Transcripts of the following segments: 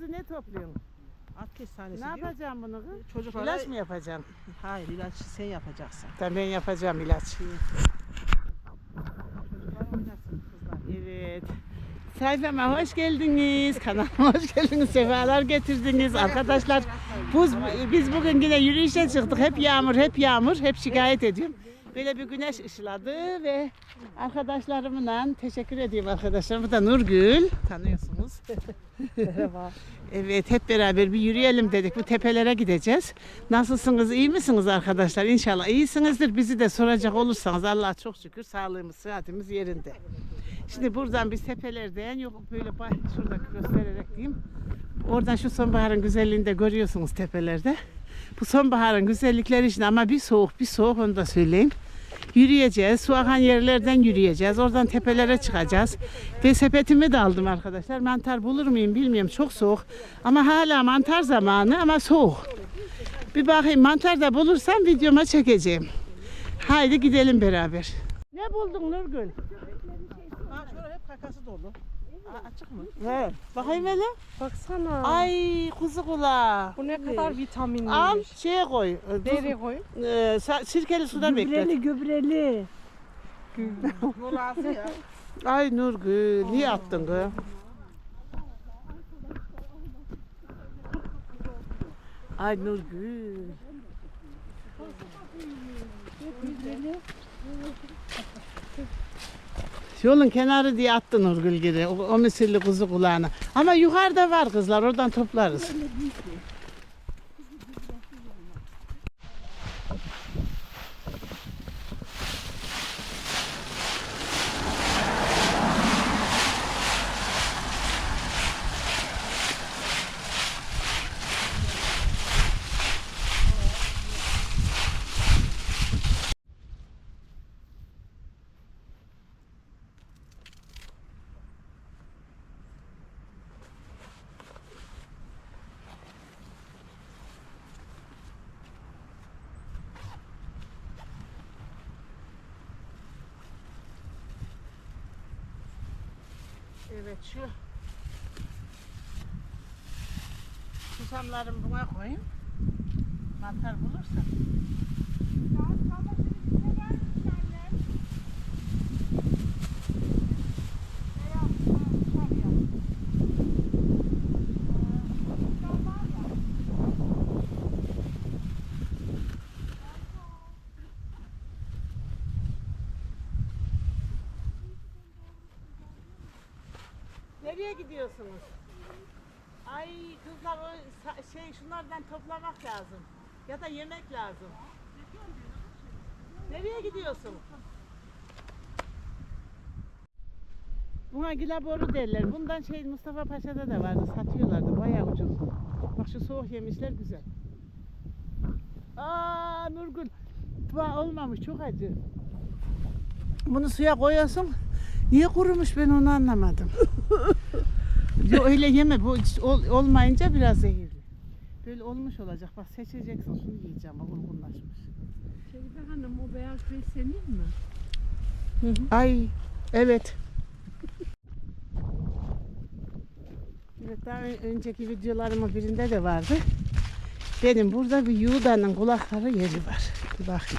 Suzi ne topluyorsun? At kestanesi Ne diyor. yapacağım bunu kız? Çocuklara... İlaç mı yapacaksın? Hayır ilaç sen yapacaksın. Tamam ben yapacağım ilaç. Çocuklar oynasın kızlar. Evet. Sayfama hoş geldiniz. Kanalıma hoş geldiniz. Sefalar getirdiniz. Arkadaşlar biz, biz bugün yine yürüyüşe çıktık. Hep yağmur, hep yağmur. Hep şikayet ediyorum. Böyle bir güneş ışıladı ve arkadaşlarımla teşekkür ediyorum arkadaşlarım. Bu da Nurgül. Tanıyorsunuz. Merhaba. Evet hep beraber bir yürüyelim dedik. Bu tepelere gideceğiz. Nasılsınız? iyi misiniz arkadaşlar? İnşallah iyisinizdir. Bizi de soracak olursanız Allah'a çok şükür sağlığımız, sıhhatimiz yerinde. Şimdi buradan biz tepelerden yok böyle bay, şurada göstererek diyeyim. Oradan şu sonbaharın güzelliğini de görüyorsunuz tepelerde. Bu sonbaharın güzellikleri için ama bir soğuk bir soğuk onu da söyleyeyim. Yürüyeceğiz. Su akan yerlerden yürüyeceğiz. Oradan tepelere çıkacağız. Ve sepetimi de aldım arkadaşlar. Mantar bulur muyum bilmiyorum. Çok soğuk. Ama hala mantar zamanı ama soğuk. Bir bakayım mantar da bulursam videoma çekeceğim. Haydi gidelim beraber. Ne buldun Nurgül? Ha şöyle hep kakası dolu. Aa, açık mı? He. Bakayım hele. Baksana. Ay kuzu kulağı. Bu ne kadar vitaminli. Al şeye koy. Deri koy. Sa- sirkeli suda beklet. Gübreli gübreli. Molası ya. Ay Nurgül niye attın kız? Ay Nurgül. Yolun kenarı diye attı Nurgül geri. O, o misirli kuzu kulağına. Ama yukarıda var kızlar oradan toplarız. Evet şu susamlarımı buna koyayım. Mantar bulursam. Nereye gidiyorsunuz? Ay kızlar o şey şunlardan toplamak lazım. Ya da yemek lazım. Nereye gidiyorsun? Buna gilaboru derler. Bundan şey Mustafa Paşa'da da vardı. Satıyorlardı. Bayağı ucuz. Bak şu soğuk yemişler güzel. Aa Nurgül. Ba olmamış çok acı. Bunu suya koyuyorsun. Niye kurumuş ben onu anlamadım. Yo, öyle yeme. Bu ol- olmayınca biraz zehirli. Böyle olmuş olacak. Bak seçeceksin şunu yiyeceğim. O olgunlaşmış. Şeyde hanım o beyaz bey senin mi? Ay evet. Evet daha ön- önceki videolarımın birinde de vardı. Benim burada bir Yuda'nın kulakları yeri var. Bir bakın.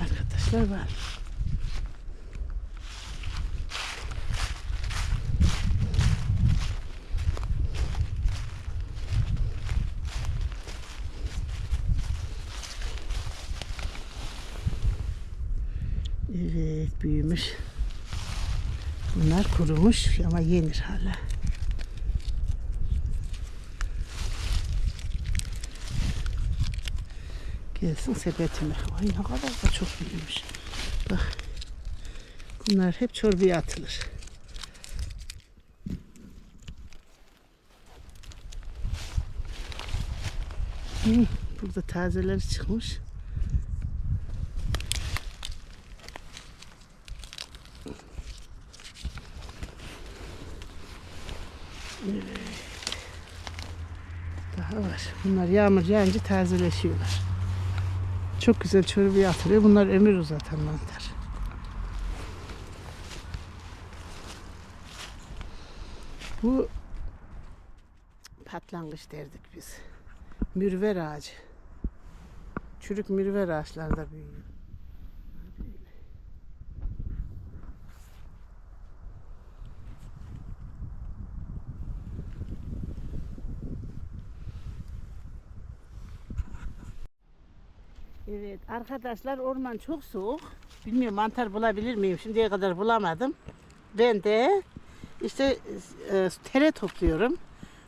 Arkadaşlar var. Evet büyümüş. Bunlar kurumuş ama yenir hala. Gelsin sepetime. Ay ne kadar da çok büyümüş. Bak. Bunlar hep çorbaya atılır. Hı, Burada tazeleri çıkmış. Daha var. Bunlar yağmur yağınca tazeleşiyorlar. Çok güzel çorbaya atılıyor. Bunlar ömür uzatan mantar. Bu Patlangıç derdik biz. Mürver ağacı. Çürük mürver ağaçlarda büyüyor. Arkadaşlar orman çok soğuk. Bilmiyorum mantar bulabilir miyim? Şimdiye kadar bulamadım. Ben de işte e, tere topluyorum.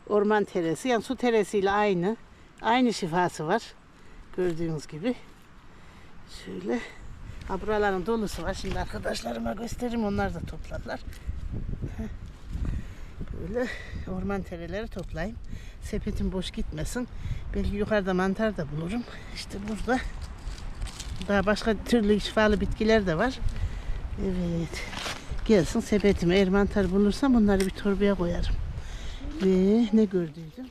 Orman teresi. Yani su teresiyle aynı. Aynı şifası var. Gördüğünüz gibi. Şöyle. Ha buraların dolusu var. Şimdi arkadaşlarıma gösteririm. Onlar da toplarlar. Heh. Böyle orman tereleri toplayayım. Sepetim boş gitmesin. Belki yukarıda mantar da bulurum. İşte burada daha başka türlü şifalı bitkiler de var. Evet. Gelsin sepetime. Eğer mantar bulursam bunları bir torbaya koyarım. Ve ne gördüydüm?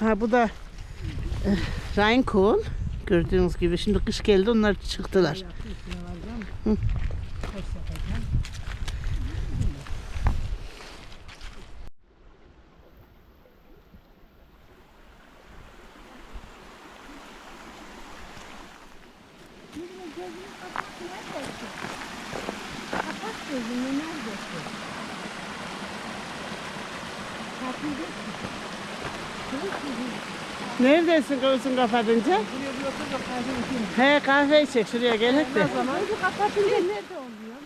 Ha bu da e, Rheinkohl. Gördüğünüz gibi şimdi kış geldi onlar çıktılar. Hı. Kapat gözünü neredesin? Kapıyı Neredesin gözün kapatınca? He kahve içecek şuraya gelip de. Gözü kapatınca nerede oluyor?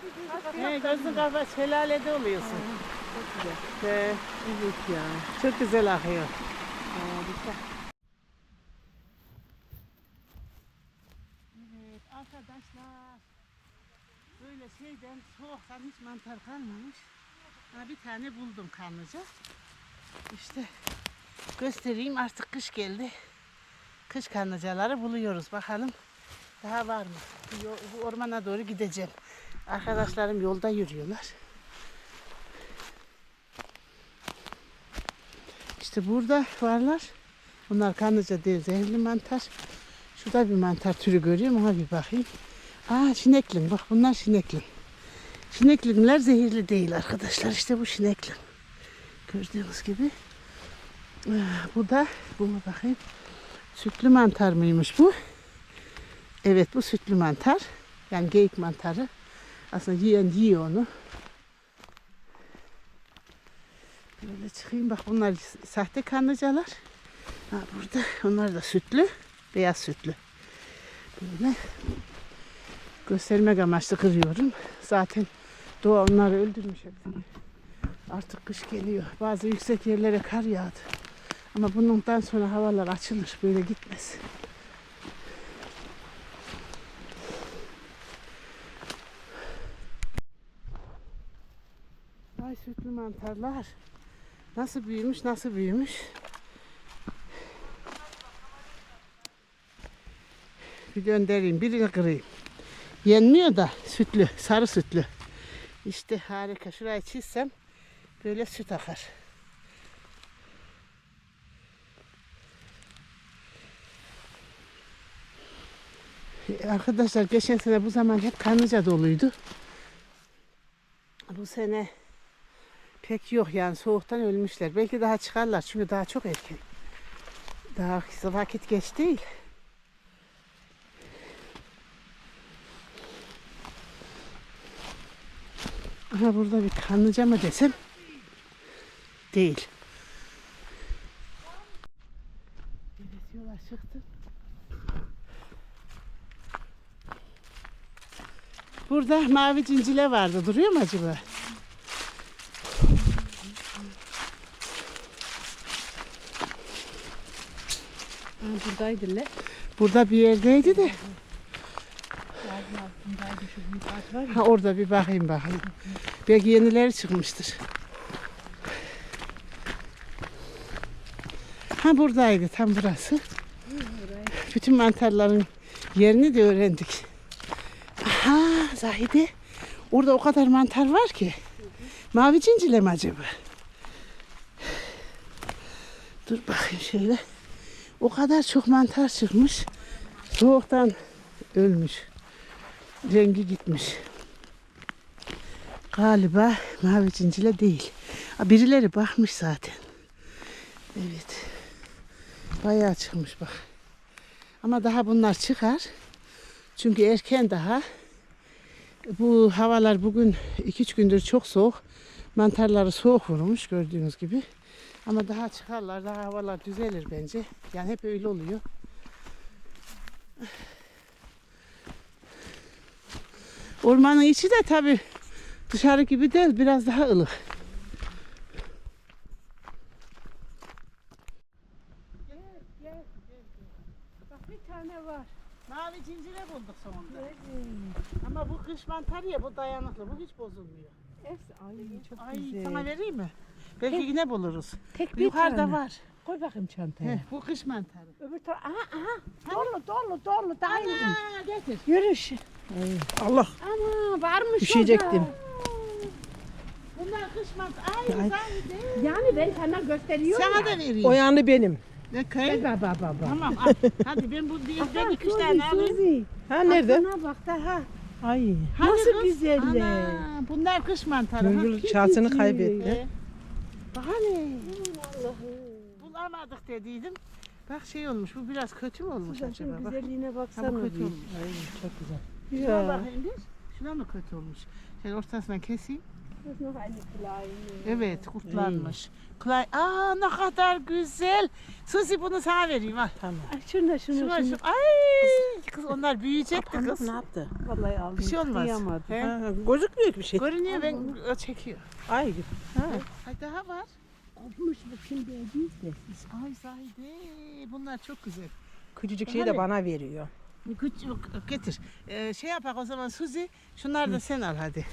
He gözün kapat şelalede oluyorsun. He, Evet ya. çok güzel akıyor. Harika. Evet arkadaşlar böyle şeyden soğuktan hiç mantar kalmamış. Ha, bir tane buldum kanlıca. İşte göstereyim artık kış geldi. Kış kanlıcaları buluyoruz bakalım. Daha var mı? Bu, ormana doğru gideceğim. Arkadaşlarım yolda yürüyorlar. İşte burada varlar. Bunlar kanlıca değil zehirli mantar. Şurada bir mantar türü görüyorum ona bir bakayım. Aa şineklim bak bunlar şineklim. Şineklimler zehirli değil arkadaşlar. İşte bu şineklim. Gördüğünüz gibi. Ah, Bu da buna bakayım. Sütlü mantar mıymış bu? Evet bu sütlü mantar. Yani geyik mantarı. Aslında yiyen yiyor onu. Böyle çıkayım bak bunlar sahte kanlıcalar. Ha, burada onlar da sütlü. Beyaz sütlü. Böyle göstermek amaçlı kırıyorum. Zaten doğa onları öldürmüş hepsini. Artık kış geliyor. Bazı yüksek yerlere kar yağdı. Ama bundan sonra havalar açılır. Böyle gitmez. Ay sütlü mantarlar. Nasıl büyümüş, nasıl büyümüş. Bir göndereyim, birini kırayım. Yenmiyor da sütlü, sarı sütlü. İşte harika. Şurayı çizsem böyle süt akar. Arkadaşlar geçen sene bu zaman hep karnıca doluydu. Bu sene pek yok yani soğuktan ölmüşler. Belki daha çıkarlar çünkü daha çok erken. Daha vakit geç değil. Aha burada bir kanlıca mı desem? Değil. Evet yola çıktım. Burada mavi cincile vardı. Duruyor mu acaba? Buradaydı le. Burada bir yerdeydi de. Ha orada bir bakayım bakayım. Belki yenileri çıkmıştır. Ha buradaydı tam burası. Bütün mantarların yerini de öğrendik. Aha Zahide. Orada o kadar mantar var ki. Mavi cincile mi acaba? Dur bakayım şöyle. O kadar çok mantar çıkmış. Soğuktan ölmüş. Rengi gitmiş. Galiba mavi cincile değil. Ha, birileri bakmış zaten. Evet. Bayağı çıkmış bak. Ama daha bunlar çıkar. Çünkü erken daha. Bu havalar bugün 2-3 gündür çok soğuk. Mantarları soğuk vurmuş gördüğünüz gibi. Ama daha çıkarlar, daha havalar düzelir bence. Yani hep öyle oluyor. Ormanın içi de tabi dışarı gibi değil, biraz daha ılık. Bak bir tane var. Mavi cincire bulduk sonunda. Ama bu kış mantarı ya, bu dayanıklı, bu hiç bozulmuyor. Hepsi ay çok Ay güzel. sana vereyim mi? Belki yine buluruz. Tek bir Yukarıda tane. var. Koy bakayım çantaya. Heh, bu kış mantarı. Öbür taraf. Aha aha. Dolu dolu dolu. Daha iyi. Ana getir. Yürüyüş. Allah. Ama varmış Üşüyecektim. orada. Bunlar kış mantarı. Ay, Ay. Yani ben sana gösteriyorum Sana ya. da vereyim. O yanı benim. Ne köy? baba baba. Tamam al. Hadi ben bu bir, ben iki tane alayım. Ha nerede? Aklına bak daha. Ay. Hadi Nasıl kız. güzeller. Ana, bunlar kış mantarı. ha. Gülgül şansını kaybetti. Bak hani. Bulamadık dediydim. Bak şey olmuş. Bu biraz kötü mü olmuş acaba? Şunun Bak. güzelliğine Ha, baksana. bu kötü olmuş. Ay çok güzel. Şuna Ya. bakayım bir. Şuna mı kötü olmuş? Şöyle ortasından keseyim. Das ist noch eine kleine. Evet kurtlanmış. Kulay, aa ne kadar güzel. Suzi bunu sana vereyim al. Tamam. Ay şunu şunu Şuna, şunu. şu, ay kız onlar büyüyecekti kız. ne yaptı? Vallahi aldım. Bir şey olmaz. Kıyamadım. He? Ha, gözükmüyor ki bir şey. Görünüyor ben o çekiyor. Ay. Ha. Ay daha var. Kopmuş bu şimdi değil de. Ay Zahide bunlar çok güzel. Küçücük şey Hani? de bana veriyor. Küçük getir. Ee, şey yapak o zaman Suzi. Şunları da sen al hadi.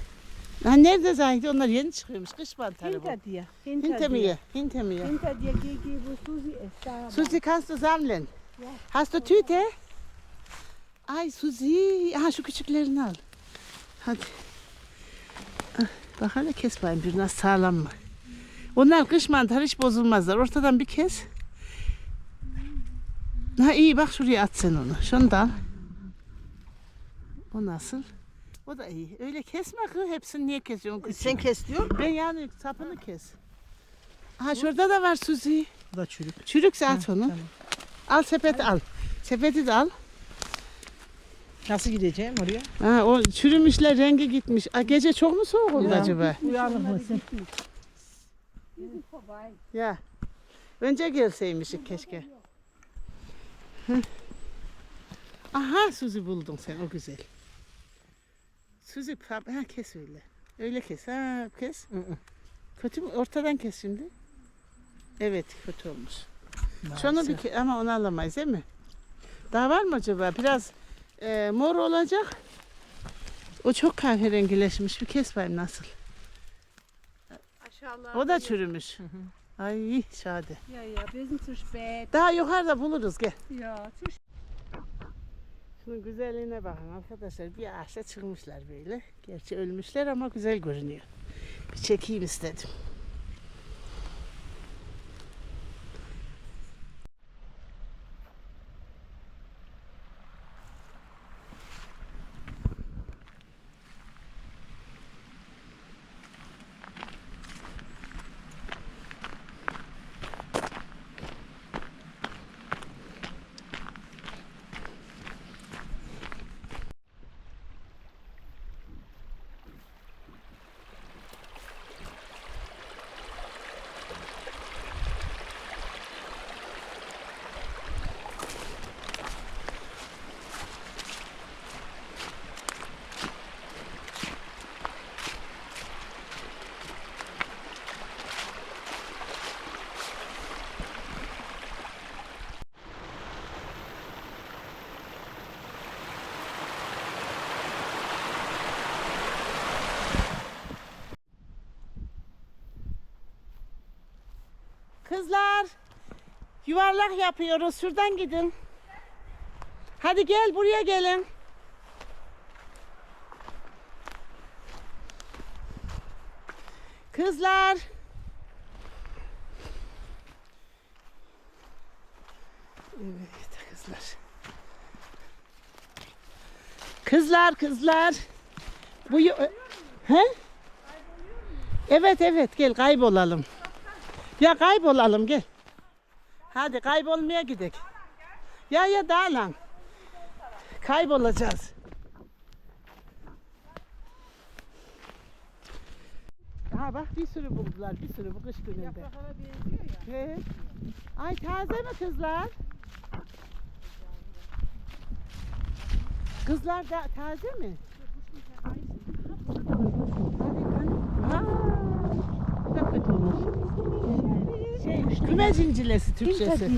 Ha nerede Zahide? Onlar yeni çıkıyormuş. Kış mantarı bu. Hinter dir. Hinter Hinter dir. mir, hinter mir. Hinter dir Gigi, wo Susi ist. Da. Susi kannst du sammeln. Ja. Hast du Tüte? Ay Suzi. Aha şu küçüklerini al. Hadi. Ah, Bak hele kes bakayım bir nasıl sağlam mı? Onlar kış mantarı hiç bozulmazlar. Ortadan bir kes. Ha iyi bak şuraya at sen onu. Şunu da al. O nasıl? O da iyi. Öyle kesme kız. Hepsini niye kesiyorsun? kız? Sen kes diyor. Ben yani sapını kes. Ha şurada da var Suzi. Bu da çürük. Çürükse at onu. tamam. Al sepeti al. Sepeti de al. Nasıl gideceğim oraya? Ha, o çürümüşler rengi gitmiş. Aa, gece çok mu soğuk oldu Ya. acaba? Uyanık mısın? Ya. Önce gelseymişik keşke. Hı. Aha Suzi buldun sen o güzel. Suzi ha kes öyle. Öyle kes. Ha kes. Hı hı. Kötü mü? Ortadan kes şimdi. Evet kötü olmuş. Şunu bir Maalesef. ke- ama onu alamayız değil mi? Daha var mı acaba? Biraz e, mor olacak. O çok kahverengileşmiş. Bir kes bakayım nasıl. Aşağılarda. O da çürümüş. Ay şade. Ja, wir sind zu spät. Daha yukarıda buluruz gel. Ja, zu Şunun güzelliğine bakın arkadaşlar. Bir ağaçta çıkmışlar böyle. Gerçi ölmüşler ama güzel görünüyor. Bir çekeyim istedim. Kızlar yuvarlak yapıyoruz. Şuradan gidin. Hadi gel buraya gelin. Kızlar. Evet kızlar. Kızlar kızlar. Bu He? Evet evet gel kaybolalım. Ya kaybolalım gel. Hadi kaybolmaya gidelim. Ya ya dağlan. Kaybolacağız. Ha bak bir sürü buldular bir sürü bu kış gününde. Ay taze mi kızlar? Kızlar da taze mi? Aa, bu da kötü olmuş. Şey, küme cincilesi Türkçesi.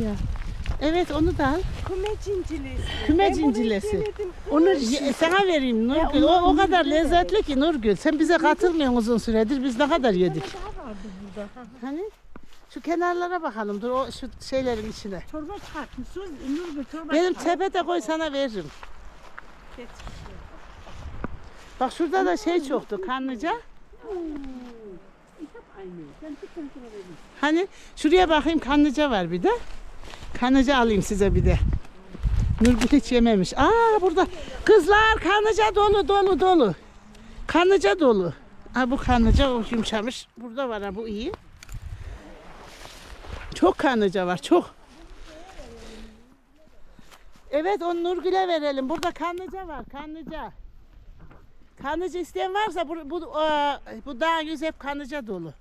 Evet onu da al. Kume cincilesi. Küme cincilesi. Onu ye- sana vereyim Nurgül. O, o kadar lezzetli ki Nurgül. Sen bize katılmıyorsun uzun süredir. Biz ne kadar yedik. Daha vardı burada. Hani? Şu kenarlara bakalım. Dur o şu şeylerin içine. Çorba çıkartmışsınız. Nur bir çorba Benim sepete koy sana veririm. Getir. Bak şurada da şey çoktu kanlıca. Hani şuraya bakayım kanlıca var bir de. Kanlıca alayım size bir de. Nurgül hiç yememiş. Aa burada kızlar kanlıca dolu dolu dolu. Kanlıca dolu. Ha bu kanlıca o yumuşamış. Burada var ha bu iyi. Çok kanlıca var çok. Evet onu Nurgül'e verelim. Burada kanlıca var kanlıca. Kanlıca isteyen varsa bu, bu, bu dağ yüz hep kanlıca dolu.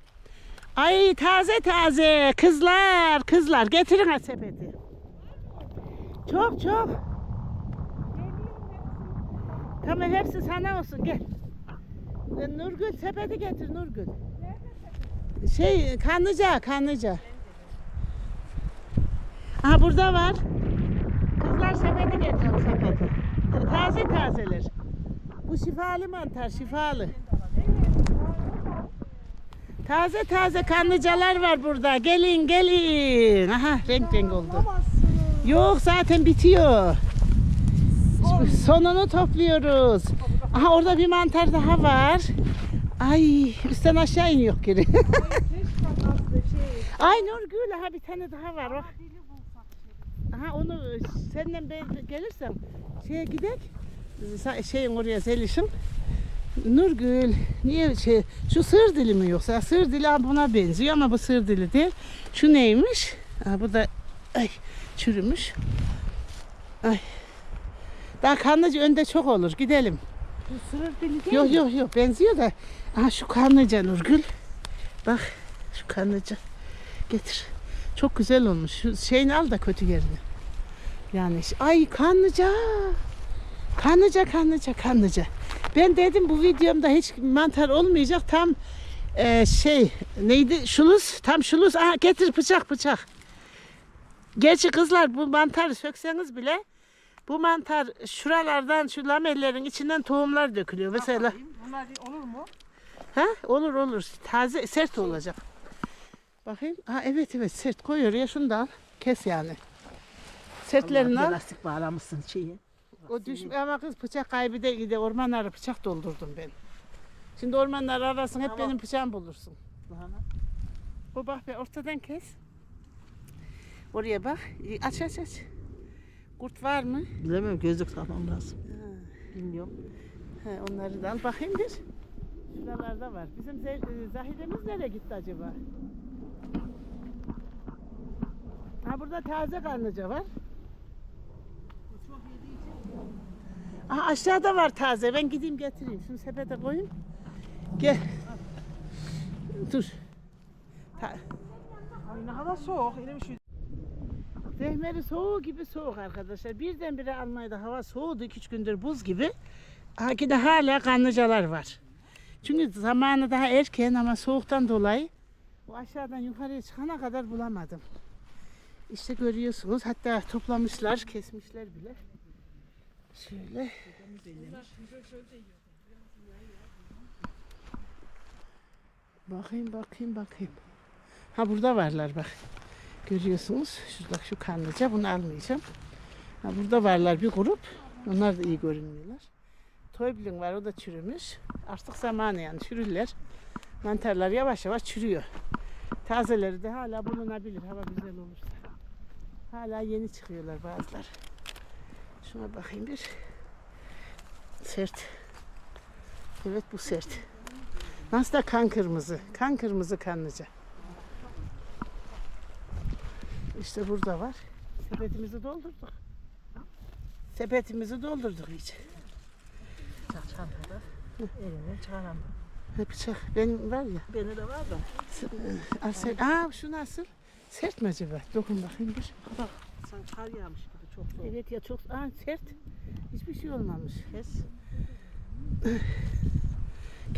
Ay taze taze kızlar kızlar getirin sepeti. Çok çok. Tamam hepsi sana olsun gel. E, Nurgül sepeti getir Nurgül. Şey kanlıca kanlıca. Aha burada var. Kızlar sepeti getir sepeti. Taze tazeler. Bu şifalı mantar, şifalı. Taze taze kanlıcalar var burada. Gelin gelin. Aha renk renk oldu. Yok zaten bitiyor. Sonunu topluyoruz. Aha orada bir mantar daha var. Ay üstten aşağı iniyor geri. Ay Nurgül aha bir tane daha var. Bak. Aha onu senden ben gelirsem şeye gidek. Şeyin oraya Zeliş'in. Nurgül niye şey şu sığır dili mi yoksa sığır dili buna benziyor ama bu sığır dili değil. Şu neymiş? Ha, bu da ay çürümüş. Ay. Daha kanlıca önde çok olur. Gidelim. Bu sırır dili değil Yok mi? yok yok benziyor da. Aha şu kanlıca Nurgül. Bak şu kanlıca. Getir. Çok güzel olmuş. Şu şeyini al da kötü yerini. Yani ay kanlıca. Kanlıca kanlıca kanlıca. Ben dedim bu videomda hiç mantar olmayacak. Tam e, şey neydi? Şuluz. Tam şuluz. Aha, getir bıçak bıçak. Gerçi kızlar bu mantarı sökseniz bile bu mantar şuralardan şu lamellerin içinden tohumlar dökülüyor. Mesela Bunlar olur mu? Ha olur olur. Taze sert olacak. Bakayım. Ha evet evet sert. Koy oraya şunu da al. Kes yani. Sertlerini al. Lastik bağlamışsın şeyi. O düşme ama kız bıçak kaybı gide ormanlara bıçak doldurdum ben. Şimdi ormanlar arasın hep benim bıçağım bulursun. Lahana. O bak be ortadan kes. Oraya bak. Aç aç aç. Kurt var mı? Bilemiyorum gözlük takmam lazım. Bilmiyorum. He, onları da al bakayım bir. Şuralarda var. Bizim Ze- e, Zahide'miz nereye gitti acaba? Ha burada taze karnıca var. Aha aşağıda var taze. Ben gideyim getireyim. Şunu sepete koyayım. Gel. Dur. Ta- Ay ne hava soğuk. Yine bir şey. Zehmeri soğuğu gibi soğuk arkadaşlar. Birdenbire Almanya'da hava soğudu. 2-3 gündür buz gibi. Hakide hala kanlıcalar var. Çünkü zamanı daha erken ama soğuktan dolayı o aşağıdan yukarıya çıkana kadar bulamadım. İşte görüyorsunuz. Hatta toplamışlar, kesmişler bile. Şöyle. Bakayım, bakayım, bakayım. Ha burada varlar bak. Görüyorsunuz. Şu, bak şu kanlıca. Bunu almayacağım. Ha, burada varlar bir grup. Onlar da iyi görünmüyorlar. Toyblin var. O da çürümüş. Artık zamanı yani çürürler. Mantarlar yavaş yavaş çürüyor. Tazeleri de hala bulunabilir. Hava güzel olursa. Hala yeni çıkıyorlar bazıları. Şuna bakayım bir. Sert. Evet bu sert. Nasıl da kan kırmızı. Kan kırmızı kanlıca. İşte burada var. Sepetimizi doldurduk. Sepetimizi doldurduk iyice. Bıçak çantada. Elini çıkaramam. Bıçak benim var ya. Beni de var da. Al sen, aa şu nasıl? Sert mi acaba? Dokun bakayım bir. Bak sanki kar yağmış çok soğuk. Evet ya çok aa, sert. Hiçbir şey olmamış. Kes.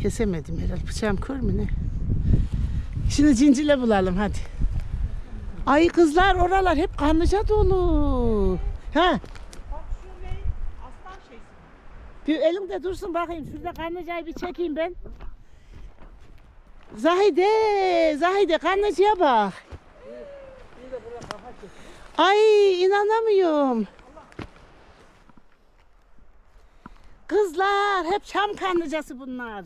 Kesemedim herhalde. Bıçağım kör mü ne? Şimdi cincile bulalım hadi. Ay kızlar oralar hep kanlıca dolu. Ha Bak şu ne? Aslan şeysi. bir elimde dursun bakayım. Şurada kanlıcayı bir çekeyim ben. Zahide, Zahide kanlıcaya bak. Ay inanamıyorum. Kızlar hep çam kanlıcası bunlar.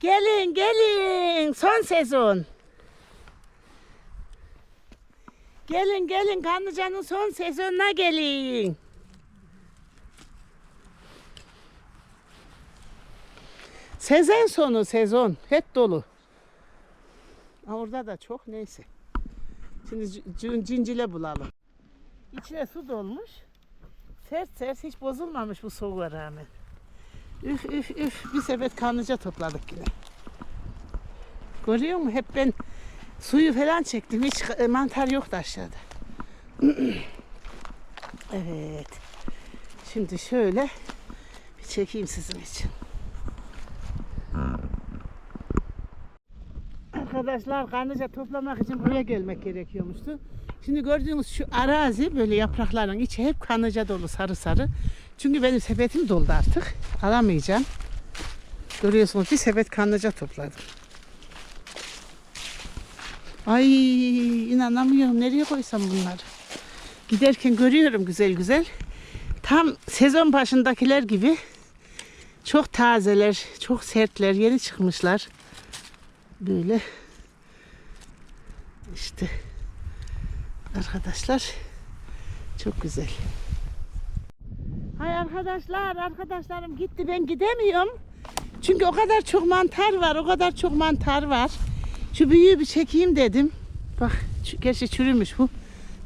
Gelin gelin son sezon. Gelin gelin kanlıcanın son sezonuna gelin. Sezon sonu sezon hep dolu. Orada da çok neyse. C- cincile bulalım. İçine su dolmuş. Sert sert hiç bozulmamış bu soğuğa rağmen. Üf üf üf bir sepet kanlıca topladık yine. Görüyor musun? Hep ben suyu falan çektim. Hiç e, mantar yoktu aşağıda. evet. Şimdi şöyle bir çekeyim sizin için. Arkadaşlar kanlıca toplamak için buraya gelmek gerekiyormuştu. Şimdi gördüğünüz şu arazi böyle yaprakların içi hep kanlıca dolu sarı sarı. Çünkü benim sepetim doldu artık. Alamayacağım. Görüyorsunuz bir sepet kanlıca topladım. Ay inanamıyorum. Nereye koysam bunları? Giderken görüyorum güzel güzel. Tam sezon başındakiler gibi çok tazeler, çok sertler, yeni çıkmışlar. Böyle işte arkadaşlar çok güzel. Hay arkadaşlar, arkadaşlarım gitti ben gidemiyorum. Çünkü o kadar çok mantar var, o kadar çok mantar var. Şu büyüğü bir çekeyim dedim. Bak, gerçi çürümüş bu.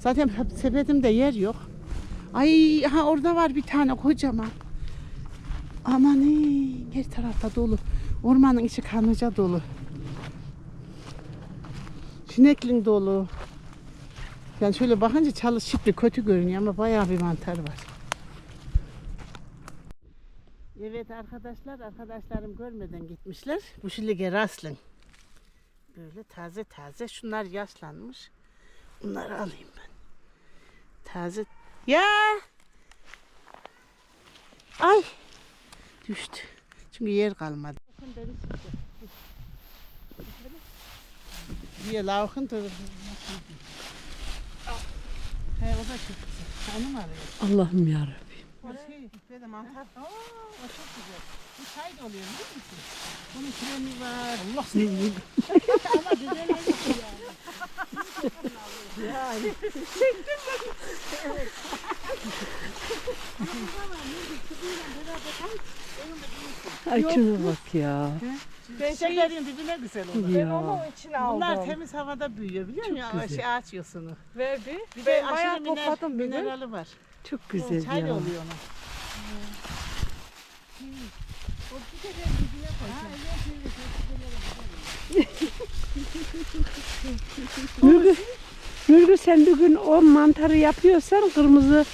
Zaten sepetimde yer yok. Ay, ha orada var bir tane kocaman. Aman ey, her tarafta dolu. Ormanın içi kanlıca dolu. Şinekling dolu. Yani şöyle bakınca çalı şipli kötü görünüyor ama bayağı bir mantar var. Evet arkadaşlar, arkadaşlarım görmeden gitmişler. Bu şilige rastlayın. Böyle taze taze. Şunlar yaşlanmış. Bunları alayım ben. Taze. Ya! Ay! Düştü. Çünkü yer kalmadı. Bakın beni sıktı. Wir laufen da. He o da güzel. Onu mu arıyorsun? Allah'ım yarabbim. O şey böyle mantar. Aa, o çok güzel. Bu çay da oluyor biliyor musun? Bunun kremi var. Allah seni. Ama güzel olmuş yani. yani. Ay şuna bak ya. Çiçeklerin dibine güzel olur. Ya. içine Bunlar temiz havada büyüyor biliyor musun? Ya, güzel. Şey, ağaç yosunu. Ver bir. Bir Ben de bayağı aşırı miner, topladım bir minerali var. Çok güzel Çay ya. oluyor ona. Nurgül, Nurgül sen bir gün o mantarı yapıyorsan kırmızı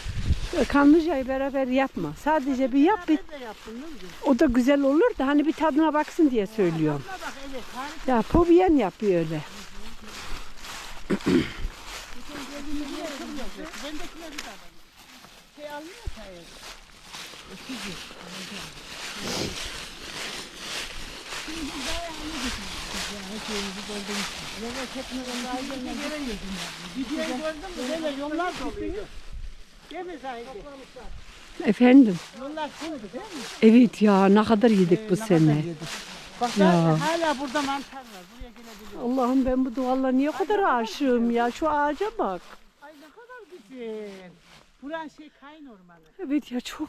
kanlıcayı beraber yapma. Sadece bir yap bir, Ben de yaptım Nurgül. o da güzel olur da hani bir tadına baksın diye söylüyorum. Buna bak evet harika. Ya pobiyen yapıyor öyle. De. Şey almıyor. Şimdi biz bayağı iyi düşünüyoruz. Yani şeyimizi doldurmuşuz. Evet hepimiz daha yerine göremiyoruz. Videoyu gördün mü? Böyle yollar doluydu. Değil mi Zahide? Efendim. Yollar fulldu değil mi? Evet ya ne kadar yedik Ee, bu sene. yedik. Bak Ya. hala burada mantar var. Buraya gelebiliyor. Allah'ım ben bu duvarlara niye o kadar aşığım ya. Şu ağaca bak. Ay ne kadar güzel. Buran şey kayın ormanı. Evet ya çok.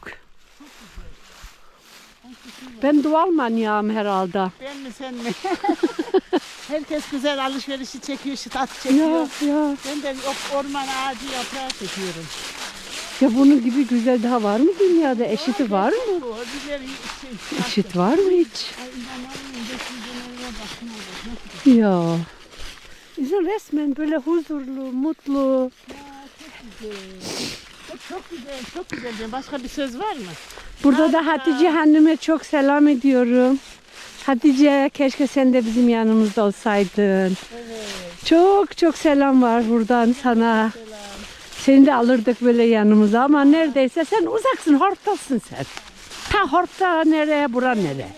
Ben doğal manyağım herhalde. Ben mi sen mi? Herkes güzel alışverişi çekiyor, şitat Ya çekiyor. ya. Ben de orman ağacı yaprağı çekiyorum. Ya bunun gibi güzel daha var mı dünyada? Eşiti var mı? Şey, Eşit var mı hiç? Nasıl Ya. İnsan resmen böyle huzurlu, mutlu. Çok güzel, çok güzel. diyorum. Başka bir söz var mı? Burada da Hatice anneme çok selam ediyorum. Hatice keşke sen de bizim yanımızda olsaydın. Evet. Çok çok selam var buradan sana. Selam. Seni de alırdık böyle yanımıza ama neredeyse sen uzaksın, horttasın sen. Ta hortta nereye, bura nereye?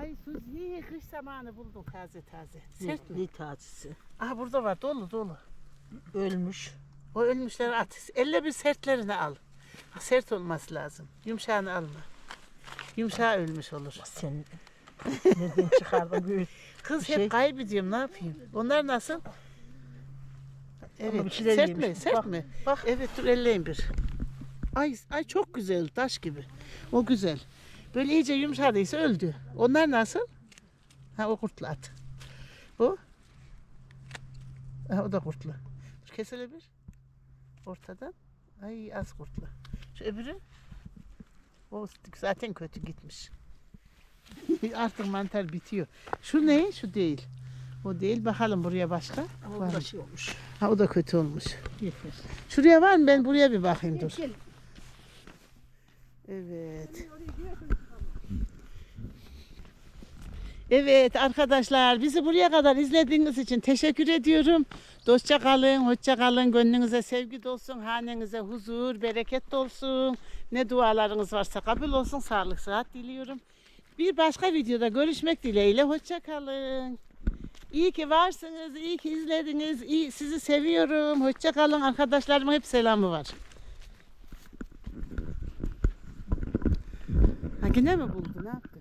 Ay Suzi kış zamanı buldum taze taze. Sert mi? Ne tacisi? Aha burada var dolu dolu. Ölmüş. O ölmüşleri at. Elle bir sertlerini al. Sert olması lazım. Yumuşağını alma. Yumuşağı ölmüş olur. Sen nereden çıkardın? Kız şey- hep kaybediyorum ne yapayım? Onlar nasıl? Evet. şeyler sert mi? Sert Bak, mi? bak. Evet dur elleyin bir. Ay, ay çok güzel taş gibi. O güzel. Böyle iyice yumuşadıysa öldü. Onlar nasıl? Ha o kurtlu at. Bu? Ha, o da kurtlu. Dur kesele bir. Ortadan. Ay az kurtlu. Şu öbürü? O zaten kötü gitmiş. Artık mantar bitiyor. Şu ne? Şu değil. O değil. Bakalım buraya başka. Ama bu da şey olmuş. Ha o da kötü olmuş. Yeter. Şuraya var mı? Ben buraya bir bakayım dur. Evet. Evet arkadaşlar bizi buraya kadar izlediğiniz için teşekkür ediyorum. Dostça kalın, hoşça kalın. Gönlünüze sevgi dolsun, hanenize huzur, bereket dolsun. Ne dualarınız varsa kabul olsun. Sağlık, sıhhat diliyorum. Bir başka videoda görüşmek dileğiyle. Hoşça kalın. İyi ki varsınız, iyi ki izlediniz, iyi, sizi seviyorum. Hoşçakalın arkadaşlarıma hep selamı var. Ha yine mi buldu ne yaptı?